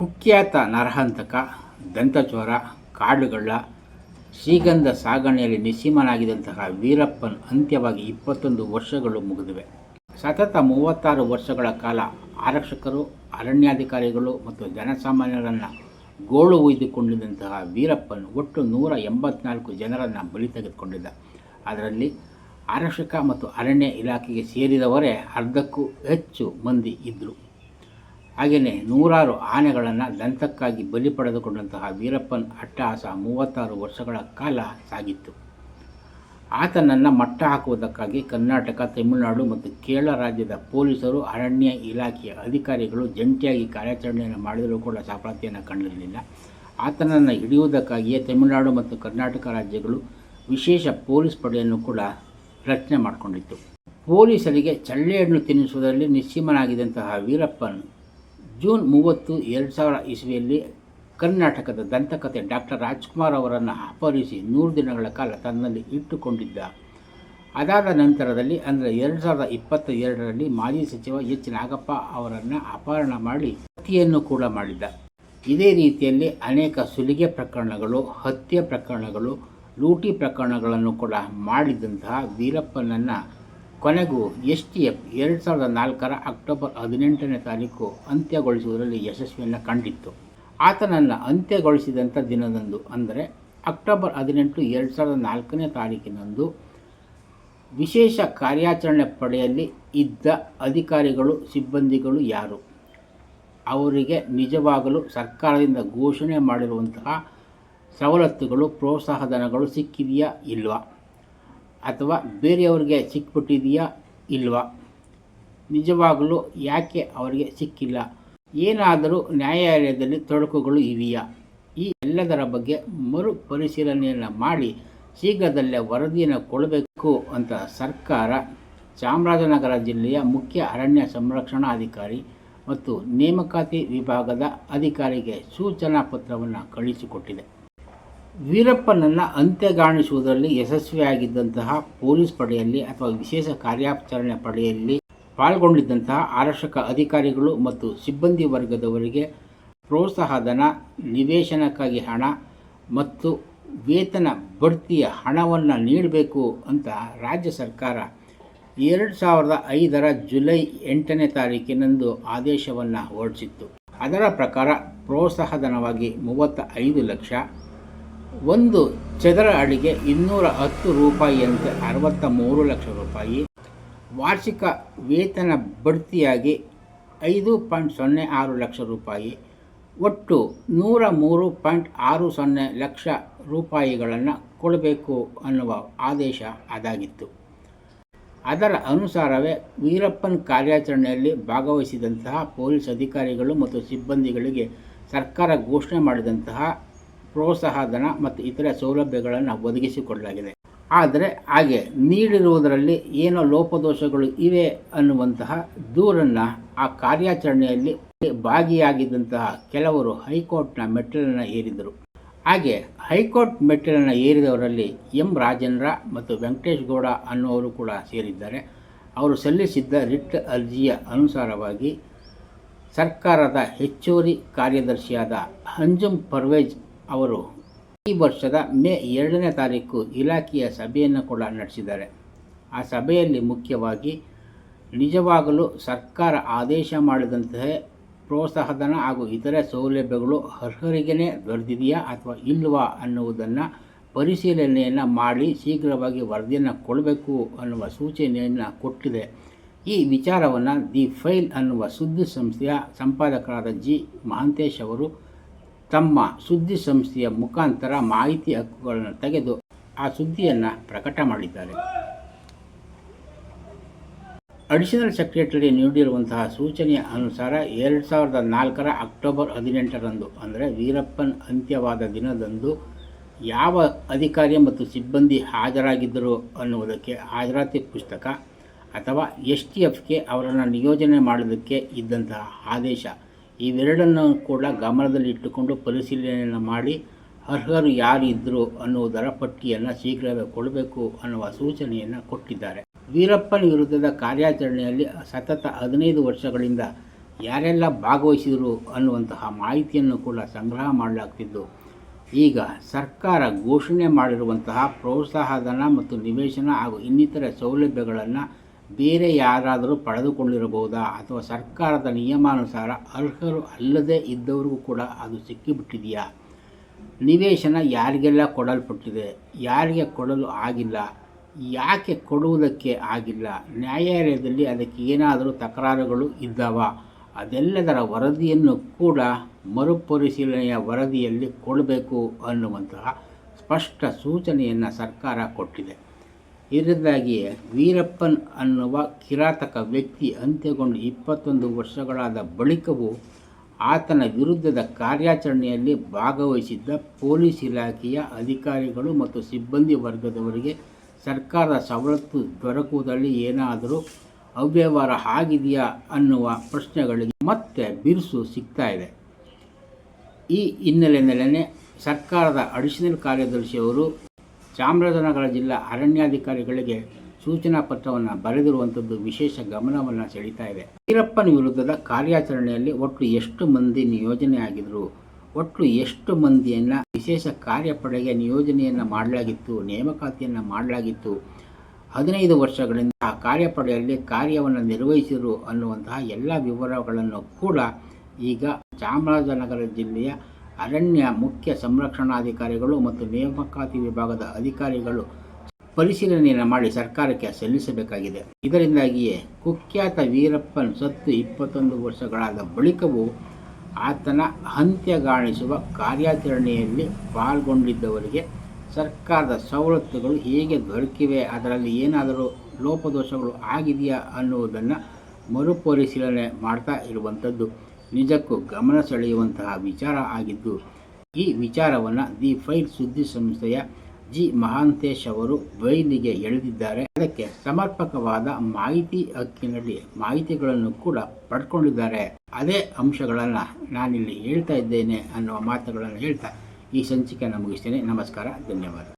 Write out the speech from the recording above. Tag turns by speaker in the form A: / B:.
A: ಕುಖ್ಯಾತ ನರಹಂತಕ ದಂತಚೋರ ಕಾಡುಗಳ್ಳ, ಶ್ರೀಗಂಧ ಸಾಗಣೆಯಲ್ಲಿ ನಿಸೀಮನಾಗಿದ್ದಂತಹ ವೀರಪ್ಪನ್ ಅಂತ್ಯವಾಗಿ ಇಪ್ಪತ್ತೊಂದು ವರ್ಷಗಳು ಮುಗಿದಿವೆ. ಸತತ ಮೂವತ್ತಾರು ವರ್ಷಗಳ ಕಾಲ ಆರಕ್ಷಕರು, ಅರಣ್ಯಾಧಿಕಾರಿಗಳು ಮತ್ತು ಜನಸಾಮಾನ್ಯರನ್ನು ಗೋಳು ಒಯ್ದುಕೊಂಡಿದ್ದಂತಹ ವೀರಪ್ಪನ್ ಒಟ್ಟು ನೂರ ಎಂಬತ್ನಾಲ್ಕು ಜನರನ್ನು ಬಲಿ ತೆಗೆದುಕೊಂಡಿದ್ದ. ಅದರಲ್ಲಿ ಆರಕ್ಷಕ ಮತ್ತು ಅರಣ್ಯ ಇಲಾಖೆಗೆ ಸೇರಿದವರೇ ಅರ್ಧಕ್ಕೂ ಹೆಚ್ಚು ಮಂದಿ ಇದ್ದರು ಹಾಗೆಯೇ ನೂರಾರು ಆನೆಗಳನ್ನು ದಂತಕ್ಕಾಗಿ ಬಲಿ ಪಡೆದುಕೊಂಡಂತಹ ವೀರಪ್ಪನ್ ಅಟ್ಟಹಾಸ ಮೂವತ್ತಾರು ವರ್ಷಗಳ ಕಾಲ ಸಾಗಿತ್ತು. ಆತನನ್ನು ಮಟ್ಟ ಹಾಕುವುದಕ್ಕಾಗಿ ಕರ್ನಾಟಕ, ತಮಿಳುನಾಡು ಮತ್ತು ಕೇರಳ ರಾಜ್ಯದ ಪೊಲೀಸರು, ಅರಣ್ಯ ಇಲಾಖೆಯ ಅಧಿಕಾರಿಗಳು ಜಂಟಿಯಾಗಿ ಕಾರ್ಯಾಚರಣೆಯನ್ನು ಮಾಡಿದರೂ ಕೂಡ ಸಫಲತೆಯನ್ನು ಕಂಡಿರಲಿಲ್ಲ. ಆತನನ್ನು ಹಿಡಿಯುವುದಕ್ಕಾಗಿಯೇ ತಮಿಳುನಾಡು ಮತ್ತು ಕರ್ನಾಟಕ ರಾಜ್ಯಗಳು ವಿಶೇಷ ಪೊಲೀಸ್ ಪಡೆಯನ್ನು ಕೂಡ ರಚನೆ ಮಾಡಿಕೊಂಡಿತ್ತು. ಪೊಲೀಸರಿಗೆ ಚಳ್ಳೆಯನ್ನು ತಿನ್ನಿಸುವುದರಲ್ಲಿ ನಿಸ್ಸೀಮನಾಗಿದ್ದಂತಹ ವೀರಪ್ಪನ್ ಜೂನ್ ಮೂವತ್ತು ಎರಡು ಸಾವಿರ ಇಸ್ವಿಯಲ್ಲಿ ಕರ್ನಾಟಕದ ದಂತಕಥೆ ಡಾಕ್ಟರ್ ರಾಜ್ಕುಮಾರ್ ಅವರನ್ನು ಅಪಹರಿಸಿ ನೂರು ದಿನಗಳ ಕಾಲ ತನ್ನಲ್ಲಿ ಇಟ್ಟುಕೊಂಡಿದ್ದ. ಅದಾದ ನಂತರದಲ್ಲಿ, ಅಂದರೆ ಎರಡು ಸಾವಿರದ ಇಪ್ಪತ್ತ ಎರಡರಲ್ಲಿ ಮಾಜಿ ಸಚಿವ ಎಚ್ ನಾಗಪ್ಪ ಅವರನ್ನು ಅಪಹರಣ ಮಾಡಿ ಹತ್ಯೆಯನ್ನು ಕೂಡ ಮಾಡಿದ್ದ. ಇದೇ ರೀತಿಯಲ್ಲಿ ಅನೇಕ ಸುಲಿಗೆ ಪ್ರಕರಣಗಳು, ಹತ್ಯೆ ಪ್ರಕರಣಗಳು, ಲೂಟಿ ಪ್ರಕರಣಗಳನ್ನು ಕೂಡ ಮಾಡಿದಂತಹ ವೀರಪ್ಪನನ್ನು ಕೊನೆಗೂ ಎಸ್ ಟಿ ಎಫ್ ಎರಡು ಸಾವಿರದ ನಾಲ್ಕರ ಅಕ್ಟೋಬರ್ ಹದಿನೆಂಟನೇ ತಾರೀಕು ಅಂತ್ಯಗೊಳಿಸುವುದರಲ್ಲಿ ಯಶಸ್ವಿಯನ್ನು ಕಂಡಿತ್ತು. ಆತನನ್ನು ಅಂತ್ಯಗೊಳಿಸಿದಂಥ ದಿನದಂದು ಅಂದರೆ ಅಕ್ಟೋಬರ್ ಹದಿನೆಂಟು ಎರಡು ಸಾವಿರದ ನಾಲ್ಕನೇ ತಾರೀಕಿನಂದು ವಿಶೇಷ ಕಾರ್ಯಾಚರಣೆ ಪಡೆಯಲ್ಲಿ ಇದ್ದ ಅಧಿಕಾರಿಗಳು, ಸಿಬ್ಬಂದಿಗಳು ಯಾರು? ಅವರಿಗೆ ನಿಜವಾಗಲು ಸರ್ಕಾರದಿಂದ ಘೋಷಣೆ ಮಾಡಿರುವಂತಹ ಸವಲತ್ತುಗಳು ಪ್ರೋತ್ಸಾಹಧನಗಳು ಸಿಕ್ಕಿದೆಯಾ ಇಲ್ವಾ? ಅಥವಾ ಬೇರೆಯವ್ರಿಗೆ ಸಿಕ್ಕಿಬಿಟ್ಟಿದೆಯಾ ಇಲ್ವಾ? ನಿಜವಾಗಲೂ ಯಾಕೆ ಅವರಿಗೆ ಸಿಕ್ಕಿಲ್ಲ? ಏನಾದರೂ ನ್ಯಾಯಾಲಯದಲ್ಲಿ ತೊಡಕುಗಳು ಇವೆಯಾ? ಈ ಎಲ್ಲದರ ಬಗ್ಗೆ ಮರು ಪರಿಶೀಲನೆಯನ್ನು ಮಾಡಿ ಶೀಘ್ರದಲ್ಲೇ ವರದಿಯನ್ನು ಕೊಡಬೇಕು ಅಂತ ಸರ್ಕಾರ ಚಾಮರಾಜನಗರ ಜಿಲ್ಲೆಯ ಮುಖ್ಯ ಅರಣ್ಯ ಸಂರಕ್ಷಣಾಧಿಕಾರಿ ಮತ್ತು ನೇಮಕಾತಿ ವಿಭಾಗದ ಅಧಿಕಾರಿಗೆ ಸೂಚನಾ ಪತ್ರವನ್ನು ಕಳುಹಿಸಿಕೊಟ್ಟಿದೆ. ವೀರಪ್ಪನನ್ನು ಅಂತ್ಯಗಾಣಿಸುವುದರಲ್ಲಿ ಯಶಸ್ವಿಯಾಗಿದ್ದಂತಹ ಪೊಲೀಸ್ ಪಡೆಯಲ್ಲಿ ಅಥವಾ ವಿಶೇಷ ಕಾರ್ಯಾಚರಣೆ ಪಡೆಯಲ್ಲಿ ಪಾಲ್ಗೊಂಡಿದ್ದಂತಹ ಆರಕ್ಷಕ ಅಧಿಕಾರಿಗಳು ಮತ್ತು ಸಿಬ್ಬಂದಿ ವರ್ಗದವರಿಗೆ ಪ್ರೋತ್ಸಾಹಧನ, ನಿವೇಶನಕ್ಕಾಗಿ ಹಣ ಮತ್ತು ವೇತನ ಬಡ್ತಿಯ ಹಣವನ್ನು ನೀಡಬೇಕು ಅಂತ ರಾಜ್ಯ ಸರ್ಕಾರ ಎರಡು ಸಾವಿರದ ಐದರ ಜುಲೈ ಎಂಟನೇ ತಾರೀಕಿನಂದು ಆದೇಶವನ್ನು ಹೊರಡಿಸಿತ್ತು. ಅದರ ಪ್ರಕಾರ ಪ್ರೋತ್ಸಾಹಧನವಾಗಿ ಮೂವತ್ತ ಐದು ಲಕ್ಷ ಒಂದು ಚದರ ಅಡಿಗೆ ಇನ್ನೂರ ಹತ್ತು ರೂಪಾಯಿಯಂತೆ ಅರವತ್ತ ಮೂರು ಲಕ್ಷ ರೂಪಾಯಿ. ವಾರ್ಷಿಕ ವೇತನ ಬಡ್ತಿಯಾಗಿ ಐದು ಪಾಯಿಂಟ್ ಸೊನ್ನೆ ಆರು ಲಕ್ಷ ರೂಪಾಯಿ. ಒಟ್ಟು ನೂರ ಮೂರು ಪಾಯಿಂಟ್ ಆರು ಸೊನ್ನೆ ಲಕ್ಷ ರೂಪಾಯಿಗಳನ್ನು ಕೊಡಬೇಕು ಅನ್ನುವ ಆದೇಶ ಅದಾಗಿತ್ತು. ಅದರ ಅನುಸಾರವೇ ವೀರಪ್ಪನ್ ಕಾರ್ಯಾಚರಣೆಯಲ್ಲಿ ಭಾಗವಹಿಸಿದಂತಹ ಪೊಲೀಸ್ ಅಧಿಕಾರಿಗಳು ಮತ್ತು ಸಿಬ್ಬಂದಿಗಳಿಗೆ ಸರ್ಕಾರ ಘೋಷಣೆ ಮಾಡಿದಂತಹ ಪ್ರೋತ್ಸಾಹಧನ ಮತ್ತು ಇತರೆ ಸೌಲಭ್ಯಗಳನ್ನು ಒದಗಿಸಿಕೊಡಲಾಗಿದೆ. ಆದರೆ ಹಾಗೆ ನೀಡಿರುವುದರಲ್ಲಿ ಏನೋ ಲೋಪದೋಷಗಳು ಇವೆ ಅನ್ನುವಂತಹ ದೂರನ್ನು ಆ ಕಾರ್ಯಾಚರಣೆಯಲ್ಲಿ ಭಾಗಿಯಾಗಿದ್ದಂತಹ ಕೆಲವರು ಹೈಕೋರ್ಟ್ನ ಮೆಟ್ಟಿಲನ್ನು ಏರಿದರು. ಹಾಗೆ ಹೈಕೋರ್ಟ್ ಮೆಟ್ಟಿಲನ್ನು ಏರಿದವರಲ್ಲಿ ಎಂ ರಾಜೇಂದ್ರ ಮತ್ತು ವೆಂಕಟೇಶ್ ಗೌಡ ಅನ್ನುವರು ಕೂಡ ಸೇರಿದ್ದಾರೆ. ಅವರು ಸಲ್ಲಿಸಿದ್ದ ರಿಟ್ ಅರ್ಜಿಯ ಅನುಸಾರವಾಗಿ ಸರ್ಕಾರದ ಹೆಚ್ಚುವರಿ ಕಾರ್ಯದರ್ಶಿಯಾದ ಅಂಜುಮ್ ಪರ್ವೇಜ್ ಅವರು ಈ ವರ್ಷದ ಮೇ ಎರಡನೇ ತಾರೀಕು ಇಲಾಖೆಯ ಸಭೆಯನ್ನು ಕೂಡ ನಡೆಸಿದ್ದಾರೆ. ಆ ಸಭೆಯಲ್ಲಿ ಮುಖ್ಯವಾಗಿ ನಿಜವಾಗಲೂ ಸರ್ಕಾರ ಆದೇಶ ಮಾಡಿದಂತಹ ಪ್ರೋತ್ಸಾಹಧನ ಹಾಗೂ ಇತರೆ ಸೌಲಭ್ಯಗಳು ಅರ್ಹರಿಗೇ ದೊರೆದಿದೆಯಾ ಅಥವಾ ಇಲ್ವಾ ಅನ್ನುವುದನ್ನು ಪರಿಶೀಲನೆಯನ್ನು ಮಾಡಿ ಶೀಘ್ರವಾಗಿ ವರದಿಯನ್ನು ಕೊಡಬೇಕು ಅನ್ನುವ ಸೂಚನೆಯನ್ನು ಕೊಟ್ಟಿದೆ. ಈ ವಿಚಾರವನ್ನು ದಿ ಫೈಲ್ ಅನ್ನುವ ಸುದ್ದಿ ಸಂಸ್ಥೆಯ ಸಂಪಾದಕರಾದ ಜಿ. ಮಹಾಂತೇಶ್ ಅವರು ತಮ್ಮ ಸುದ್ದಿ ಸಂಸ್ಥೆಯ ಮುಖಾಂತರ ಮಾಹಿತಿ ಹಕ್ಕುಗಳನ್ನು ತೆಗೆದು ಆ ಸುದ್ದಿಯನ್ನು ಪ್ರಕಟ ಮಾಡಿದ್ದಾರೆ. ಅಡಿಷನಲ್ ಸೆಕ್ರೆಟರಿ ನೀಡಿರುವಂತಹ ಸೂಚನೆಯ ಅನುಸಾರ ಎರಡು ಸಾವಿರದ ನಾಲ್ಕರ ಅಕ್ಟೋಬರ್ ಹದಿನೆಂಟರಂದು, ಅಂದರೆ ವೀರಪ್ಪನ್ ಅಂತ್ಯವಾದ ದಿನದಂದು ಯಾವ ಅಧಿಕಾರಿ ಮತ್ತು ಸಿಬ್ಬಂದಿ ಹಾಜರಾಗಿದ್ದರು ಅನ್ನುವುದಕ್ಕೆ ಹಾಜರಾತಿ ಪುಸ್ತಕ ಅಥವಾ ಎಸ್ ಟಿ ಎಫ್ಗೆ ಅವರನ್ನು ನಿಯೋಜನೆ ಮಾಡೋದಕ್ಕೆ ಇದ್ದಂತಹ ಆದೇಶ ಇವೆರಡನ್ನು ಕೂಡ ಗಮನದಲ್ಲಿಟ್ಟುಕೊಂಡು ಪರಿಶೀಲನೆಯನ್ನು ಮಾಡಿ ಅರ್ಹರು ಯಾರಿದ್ದರು ಅನ್ನುವುದರ ಪಟ್ಟಿಯನ್ನು ಶೀಘ್ರವೇ ಕೊಡಬೇಕು ಅನ್ನುವ ಸೂಚನೆಯನ್ನು ಕೊಟ್ಟಿದ್ದಾರೆ. ವೀರಪ್ಪನ ವಿರುದ್ಧದ ಕಾರ್ಯಾಚರಣೆಯಲ್ಲಿ ಸತತ ಹದಿನೈದು ವರ್ಷಗಳಿಂದ ಯಾರೆಲ್ಲ ಭಾಗವಹಿಸಿದರು ಅನ್ನುವಂತಹ ಮಾಹಿತಿಯನ್ನು ಕೂಡ ಸಂಗ್ರಹ ಮಾಡಲಾಗ್ತಿದ್ದು, ಈಗ ಸರ್ಕಾರ ಘೋಷಣೆ ಮಾಡಿರುವಂತಹ ಪ್ರೋತ್ಸಾಹಧನ ಮತ್ತು ನಿವೇಶನ ಹಾಗೂ ಇನ್ನಿತರ ಸೌಲಭ್ಯಗಳನ್ನು ಬೇರೆ ಯಾರಾದರೂ ಪಡೆದುಕೊಂಡಿರಬಹುದಾ ಅಥವಾ ಸರ್ಕಾರದ ನಿಯಮಾನುಸಾರ ಅರ್ಹರು ಅಲ್ಲದೇ ಇದ್ದವರಿಗೂ ಕೂಡ ಅದು ಸಿಕ್ಕಿಬಿಟ್ಟಿದೆಯಾ? ನಿವೇಶನ ಯಾರಿಗೆಲ್ಲ ಕೊಡಲ್ಪಟ್ಟಿದೆ? ಯಾರಿಗೆ ಕೊಡಲು ಆಗಿಲ್ಲ? ಯಾಕೆ ಕೊಡುವುದಕ್ಕೆ ಆಗಿಲ್ಲ? ನ್ಯಾಯಾಲಯದಲ್ಲಿ ಅದಕ್ಕೆ ಏನಾದರೂ ತಕರಾರುಗಳು ಇದ್ದಾವ? ಅದೆಲ್ಲದರ ವರದಿಯನ್ನು ಕೂಡ ಮರುಪರಿಶೀಲನೆಯ ವರದಿಯಲ್ಲಿ ಕೊಡಬೇಕು ಅನ್ನುವಂತಹ ಸ್ಪಷ್ಟ ಸೂಚನೆಯನ್ನು ಸರ್ಕಾರ ಕೊಟ್ಟಿದೆ. ಇದರಿಂದಾಗಿಯೇ ವೀರಪ್ಪನ್ ಅನ್ನುವ ಕಿರಾತಕ ವ್ಯಕ್ತಿ ಅಂತ್ಯಗೊಂಡು ಇಪ್ಪತ್ತೊಂದು ವರ್ಷಗಳಾದ ಬಳಿಕವೂ ಆತನ ವಿರುದ್ಧದ ಕಾರ್ಯಾಚರಣೆಯಲ್ಲಿ ಭಾಗವಹಿಸಿದ್ದ ಪೊಲೀಸ್ ಇಲಾಖೆಯ ಅಧಿಕಾರಿಗಳು ಮತ್ತು ಸಿಬ್ಬಂದಿ ವರ್ಗದವರಿಗೆ ಸರ್ಕಾರದ ಸವಲತ್ತು ದೊರಕುವುದರಲ್ಲಿ ಏನಾದರೂ ಅವ್ಯವಹಾರ ಆಗಿದೆಯಾ ಅನ್ನುವ ಪ್ರಶ್ನೆಗಳಿಗೆ ಮತ್ತೆ ಬಿರುಸು ಸಿಗ್ತಾ ಇದೆ. ಈ ಹಿನ್ನೆಲೆಯಲ್ಲೇ ಸರ್ಕಾರದ ಅಡಿಷನಲ್ ಕಾರ್ಯದರ್ಶಿಯವರು ಚಾಮರಾಜನಗರ ಜಿಲ್ಲಾ ಅರಣ್ಯಾಧಿಕಾರಿಗಳಿಗೆ ಸೂಚನಾ ಪತ್ರವನ್ನು ಬರೆದಿರುವಂಥದ್ದು ವಿಶೇಷ ಗಮನವನ್ನು ಸೆಳೀತಾ ಇದೆ. ಈರಪ್ಪನ ವಿರುದ್ಧದ ಕಾರ್ಯಾಚರಣೆಯಲ್ಲಿ ಒಟ್ಟು ಎಷ್ಟು ಮಂದಿ ನಿಯೋಜನೆ ಆಗಿದ್ರು? ಒಟ್ಟು ಎಷ್ಟು ಮಂದಿಯನ್ನು ವಿಶೇಷ ಕಾರ್ಯಪಡೆಗೆ ನಿಯೋಜನೆಯನ್ನು ಮಾಡಲಾಗಿತ್ತು, ನೇಮಕಾತಿಯನ್ನು ಮಾಡಲಾಗಿತ್ತು? ಹದಿನೈದು ವರ್ಷಗಳಿಂದ ಆ ಕಾರ್ಯಪಡೆಯಲ್ಲಿ ಕಾರ್ಯವನ್ನು ನಿರ್ವಹಿಸಿದರು ಅನ್ನುವಂತಹ ಎಲ್ಲ ವಿವರಗಳನ್ನು ಕೂಡ ಈಗ ಚಾಮರಾಜನಗರ ಜಿಲ್ಲೆಯ ಅರಣ್ಯ ಮುಖ್ಯ ಸಂರಕ್ಷಣಾಧಿಕಾರಿಗಳು ಮತ್ತು ನೇಮಕಾತಿ ವಿಭಾಗದ ಅಧಿಕಾರಿಗಳು ಪರಿಶೀಲನೆಯನ್ನು ಮಾಡಿ ಸರ್ಕಾರಕ್ಕೆ ಸಲ್ಲಿಸಬೇಕಾಗಿದೆ. ಇದರಿಂದಾಗಿಯೇ ಕುಖ್ಯಾತ ವೀರಪ್ಪನ್ ಸತ್ತು ಇಪ್ಪತ್ತೊಂದು ವರ್ಷಗಳಾದ ಬಳಿಕವೂ ಆತನ ಅಂತ್ಯಗಾಣಿಸುವ ಕಾರ್ಯಾಚರಣೆಯಲ್ಲಿ ಪಾಲ್ಗೊಂಡಿದ್ದವರಿಗೆ ಸರ್ಕಾರದ ಸವಲತ್ತುಗಳು ಹೇಗೆ ದೊರಕಿವೆ, ಅದರಲ್ಲಿ ಏನಾದರೂ ಲೋಪದೋಷಗಳು ಆಗಿದೆಯಾ ಅನ್ನುವುದನ್ನು ಮರುಪರಿಶೀಲನೆ ಮಾಡ್ತಾ ಇರುವಂಥದ್ದು. ನಿಜಕ್ಕೂ ಗಮನ ಸೆಳೆಯುವಂತಹ ವಿಚಾರ ಆಗಿದ್ದು, ಈ ವಿಚಾರವನ್ನು ದಿ ಫೈಲ್ ಸುದ್ದಿ ಸಂಸ್ಥೆಯ ಜಿ. ಮಹಾಂತೇಶ್ ಅವರು ಬೈಲಿಗೆ ಎಳೆದಿದ್ದಾರೆ. ಅದಕ್ಕೆ ಸಮರ್ಪಕವಾದ ಮಾಹಿತಿ ಹಕ್ಕಿನಲ್ಲಿ ಮಾಹಿತಿಗಳನ್ನು ಕೂಡ ಪಡ್ಕೊಂಡಿದ್ದಾರೆ. ಅದೇ ಅಂಶಗಳನ್ನು ನಾನಿಲ್ಲಿ ಹೇಳ್ತಾ ಇದ್ದೇನೆ ಅನ್ನುವ ಮಾತುಗಳನ್ನು ಹೇಳ್ತಾ ಈ ಸಂಚಿಕೆಯನ್ನು ಮುಗಿಸ್ತೇನೆ. ನಮಸ್ಕಾರ, ಧನ್ಯವಾದ.